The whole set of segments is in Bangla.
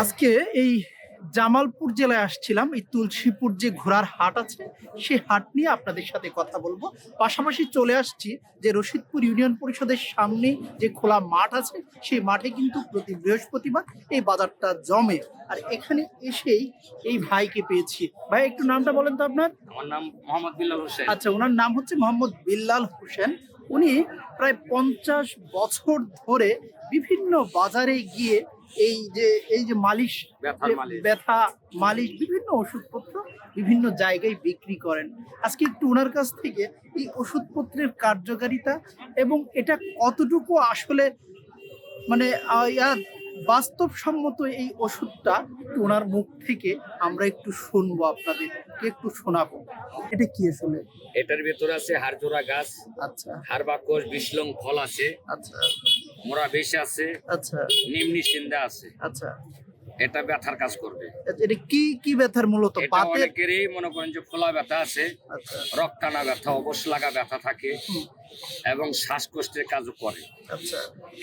আজকে এই জামালপুর জেলায় আসছিলাম। এই তুলসীপুর যে ঘোড়ার হাট আছে সেই হাট নিয়ে আপনাদের সাথে কথা বলব। পাশাপাশি চলে আসছি যে রশিদপুর ইউনিয়ন পরিষদের সামনে যে খোলা মাঠ আছে সেই মাঠে কিন্তু প্রতি বৃহস্পতিবার এই বাজারটা জমে। আর এখানে এসেই এই ভাইকে পেয়েছি। ভাই একটু নামটা বলেন তো আপনার। আমার নাম মোহাম্মদ বিল্লাল হোসেন। আচ্ছা ওনার নাম হচ্ছে মোহাম্মদ বিল্লাল হোসেন। উনি প্রায় পঞ্চাশ বছর ধরে বিভিন্ন বাজারে গিয়ে এই যে এই যে মালিশ। ব্যথা মালিশ বিভিন্ন ওষুধপত্র বিভিন্ন জায়গায় বিক্রি করেন। আজকে একটু ওনার কাছ থেকে এই ওষুধপত্রের কার্যকারিতা এবং এটা কতটুকু আসলে মানে বাস্তবসম্মত এই ওষুধটা ওনার মুখ থেকে আমরা একটু শুনব আপনাদেরকে একটু শোনাবো। এটা কি আসলে? এটার ভেতরে আছে হাড়জোড়া গাছ আচ্ছা। হাড়বাকস বিশলং ফল আছে। আচ্ছা। মোরা বেশ আছে আচ্ছা। নিম্নি সিন্দা আছে। আচ্ছা। এটা ব্যথার কাজ করবে। এটা কি কি ব্যথার মূলত? পাতের অনেকেরই মনে করেন যে ফোলা ব্যথা আছে আচ্ছা। রক্তানা ব্যথা অবশ লাগা ব্যথা থাকে এবং শ্বাসকষ্টের কাজও করে। আচ্ছা।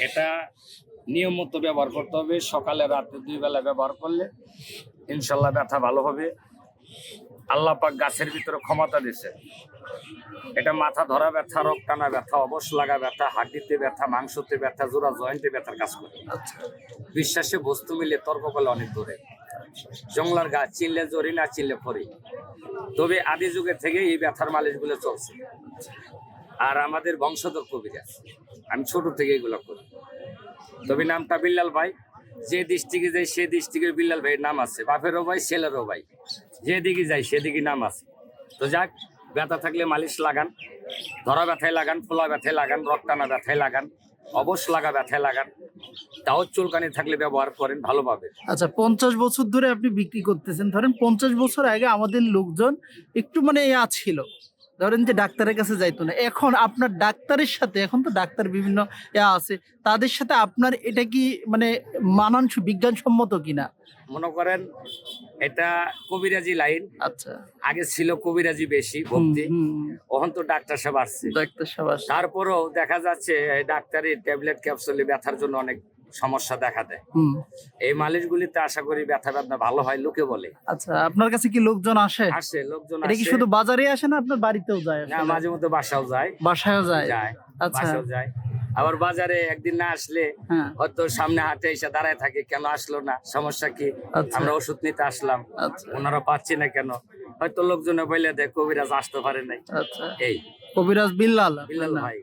এটা নিয়ম মতো ব্যবহার করতে হবে সকালে রাতে দুই বেলা ব্যবহার করলে ইনশাল্লাহ ব্যথা ভালো হবে। আল্লাহ পাক গাছের ভিতরে ক্ষমতা দিছে এটা মাথা ধরা ব্যথা রোগ টানা ব্যথা অবশ লাগা ব্যথা হাড্ডিতে ব্যথা মাংসতে ব্যথা জোড়া জয়েন্টে ব্যথার কাজ করে। আচ্ছা। বিশ্বাসে বস্তু মিলে তর্ক করলে অনেক দূরে। জংলার গাছ চিনলে জরি না চিনলে ফরি। তবে আদি যুগে থেকে এই ব্যথার মালিশগুলো চলছে। আর আমাদের বংশধর কবিরাজ। আমি ছোট থেকে এগুলো করি। তবে নামটা বিল্লাল ভাই। যে ডিস্ট্রিক্টে যাই, সে ডিস্ট্রিক্টের বিল্লাল ভাইয়ের নাম আছে। বাপেরও ভাই, ছেলেরও ভাই। যেদিকে যাই, সেদিকে নাম আছে। তো যাক, ব্যথা থাকলে মালিশ লাগান, ধরা ব্যথায় লাগান, ফোলা ব্যথায় লাগান, রক্তানা ব্যথায় লাগান, অবশ লাগা ব্যথায় লাগান, তাও চুলকানি থাকলে ব্যবহার করেন ভালোভাবে। আচ্ছা পঞ্চাশ বছর ধরে আপনি বিক্রি করতেছেন। ধরেন পঞ্চাশ বছর আগে আমাদের লোকজন একটু মানে ইয়া ছিল। ধরেন যে ডাক্তারের কাছে যাইতো না। এখন আপনার ডাক্তারের সাথে এখন তো ডাক্তার বিভিন্ন ইয়া আছে তাদের সাথে আপনার এটা কি মানে মানানসু বিজ্ঞানসম্মত কিনা? মনে করেন এটা কবিরাজি লাইন। আচ্ছা। আগে ছিল কবিরাজি বেশি ভক্তি। এখন তো ডাক্তার সাহেব আসছে। ডাক্তার সাবাস তারপরেও দেখা যাচ্ছে ডাক্তারের ট্যাবলেট ক্যাপসুলে ব্যথার জন্য অনেক সমস্যা দেখা দেয়। এই মালিশগুলিতে আশা করি ব্যথা ব্যথা ভালো হয় লোকে বলে। আচ্ছা আপনার কাছে কি লোকজন আসে? আসে লোকজন এটা কি শুধু বাজারে আসে না আপনার বাড়িতেও যায় না মাঝে মধ্যে বাসাও যায়। বাসায়ও যায়? যায় আচ্ছা। বাসাও যায়। আবার বাজারে একদিন না আসলে হ্যাঁ। হয়তো সামনে হাটে এসে দাঁড়ায় থাকে কেন আসলো না? সমস্যা কি? আচ্ছা। আমরা ওষুধ নিতে আসলাম। আচ্ছা। ওনারা পাচ্ছি না কেন? হয়তো লোকজনে বলে দেয় কবিরাজ আসতে পারে নাই। আচ্ছা। এই। কবিরাজ বিল্লাল। বিল্লাল ভাই।